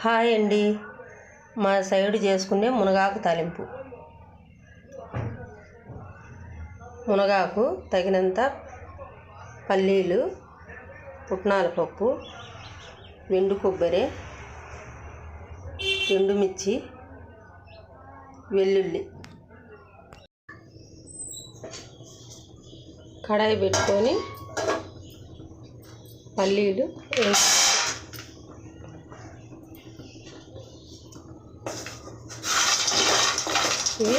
Hi అండి. మా side చేసుకునే మునగాకు తాలింపు. మునగాకు తగినంత పల్లీలు పుట్నాల పప్పు ఎండు కొబ్బరి ఎండుమిర్చి వెల్లుల్లి. కడాయి పెట్టుకొని పల్లీలు వేసి ఇవి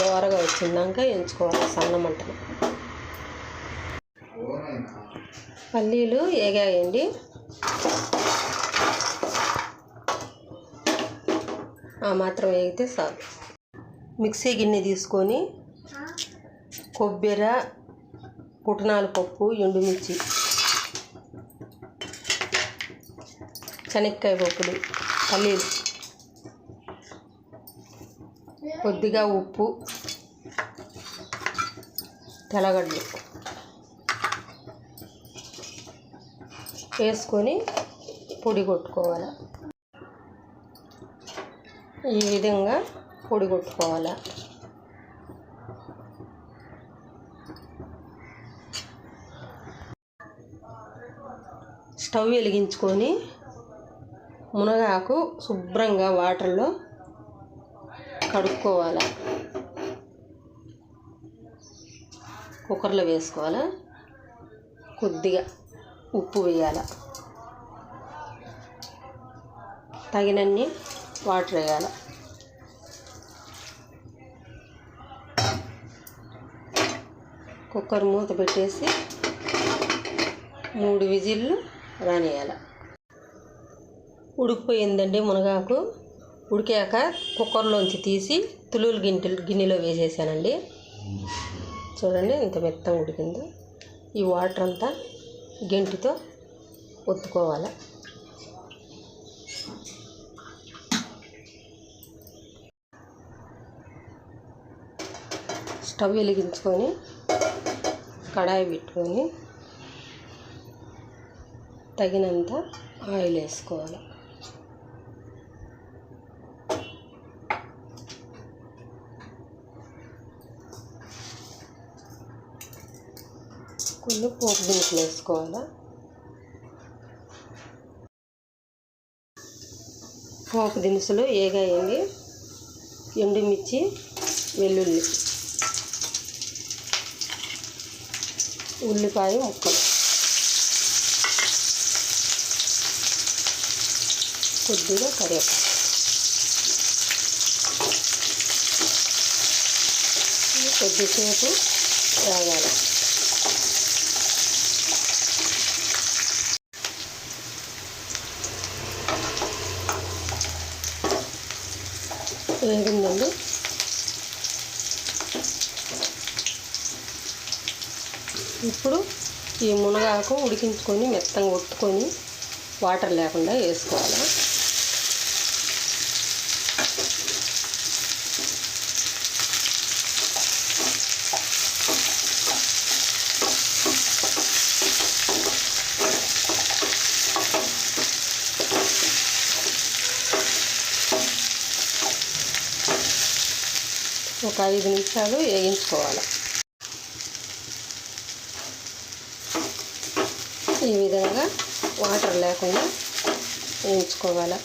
దోరగా వచ్చిందాక ఎంచుకోవాలి సన్నమంటలు పల్లీలు ఏగాయండి. ఆ మాత్రం వేగితే చాలు. మిక్సీ గిన్నె తీసుకొని కొబ్బరి పుట్నాల పప్పు ఎండుమిర్చి శనక్కాయ పప్పులు పల్లీలు కొద్దిగా ఉప్పు తెల్లగడ్డలు వేసుకొని పొడి కొట్టుకోవాలి. ఈ విధంగా పొడి కొట్టుకోవాలి. స్టవ్ వెలిగించుకొని మునగాకు శుభ్రంగా వాటర్లో కడుక్కోవాలి? కుక్కర్లో వేసుకోవాలి? కొద్దిగా ఉప్పు వేయాలి? తగినన్ని వాటర్ వేయాలి? కుక్కర్ మూత పెట్టేసి మూడు విజిల్లు రానియాలి ఉడికిపోయిందండి మునగాకు. ఉడికాక కుక్కర్లోంచి తీసి తులులు గింటె గిన్నెలో వేసేసానండి. చూడండి ఇంత మెత్తంగా ఉడికింది. ఈ వాటర్ అంతా గెంటితో ఒత్తుకోవాలి. స్టవ్ వెలిగించుకొని కడాయి పెట్టుకొని తగినంత ఆయిల్ వేసుకోవాలి. కొన్ని పోపు దినుసులు వేసుకోవాలా? పోపు దినుసులు ఏగాయండి. ఎండుమిర్చి వెల్లుల్లి ఉల్లిపాయ ముక్కలు. కొద్దిగా కరివేపాకు. కొద్దిసేపు వేగాలి. వేగిందండి. ఇప్పుడు ఈ మునగాకు ఉడికించుకొని మెత్తంగా ఒత్తుకొని వాటర్ లేకుండా వేసుకోవాలి. ఒక ఐదు నిమిషాలు వేయించుకోవాలి. ఈ విధంగా వాటర్ లేకుండా వేయించుకోవాలి.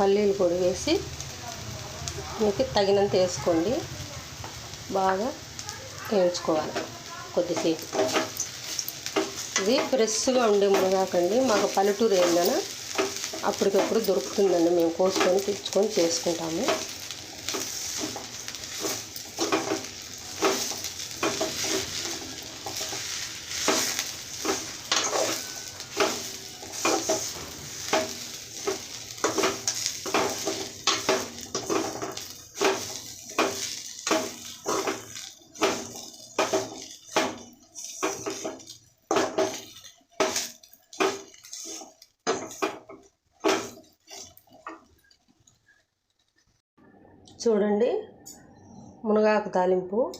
పల్లీలు పొడి వేసి మీకు తగినంత వేసుకోండి. బాగా వేయించుకోవాలి కొద్దిసేపు. ఇది ఫ్రెష్గా ఉండే మునగాకండి. మాకు పల్లెటూరు ఏందన అప్పటికప్పుడు దొరుకుతుందండి. మేము కోసుకొని తెచ్చుకొని చేసుకుంటాము. చూడండి. మునగాకు తాలింపు.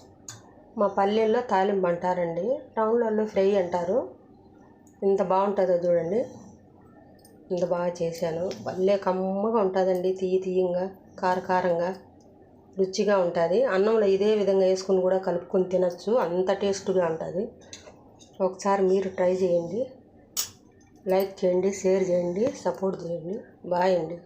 మా పల్లెల్లో తాలింపు అంటారండి. టౌన్లలో ఫ్రై అంటారు. ఇంత బాగుంటుందో చూడండి. ఇంత బాగా చేశాను. భలే కమ్మగా ఉంటుందండి. తీయ తీయంగా కారకారంగా రుచిగా ఉంటుంది. అన్నంలో ఇదే విధంగా వేసుకుని కూడా కలుపుకొని తినచ్చు. అంత టేస్ట్గా ఉంటుంది. ఒకసారి మీరు ట్రై చేయండి. లైక్ చేయండి షేర్ చేయండి సపోర్ట్ చేయండి. బాయ్ అండి.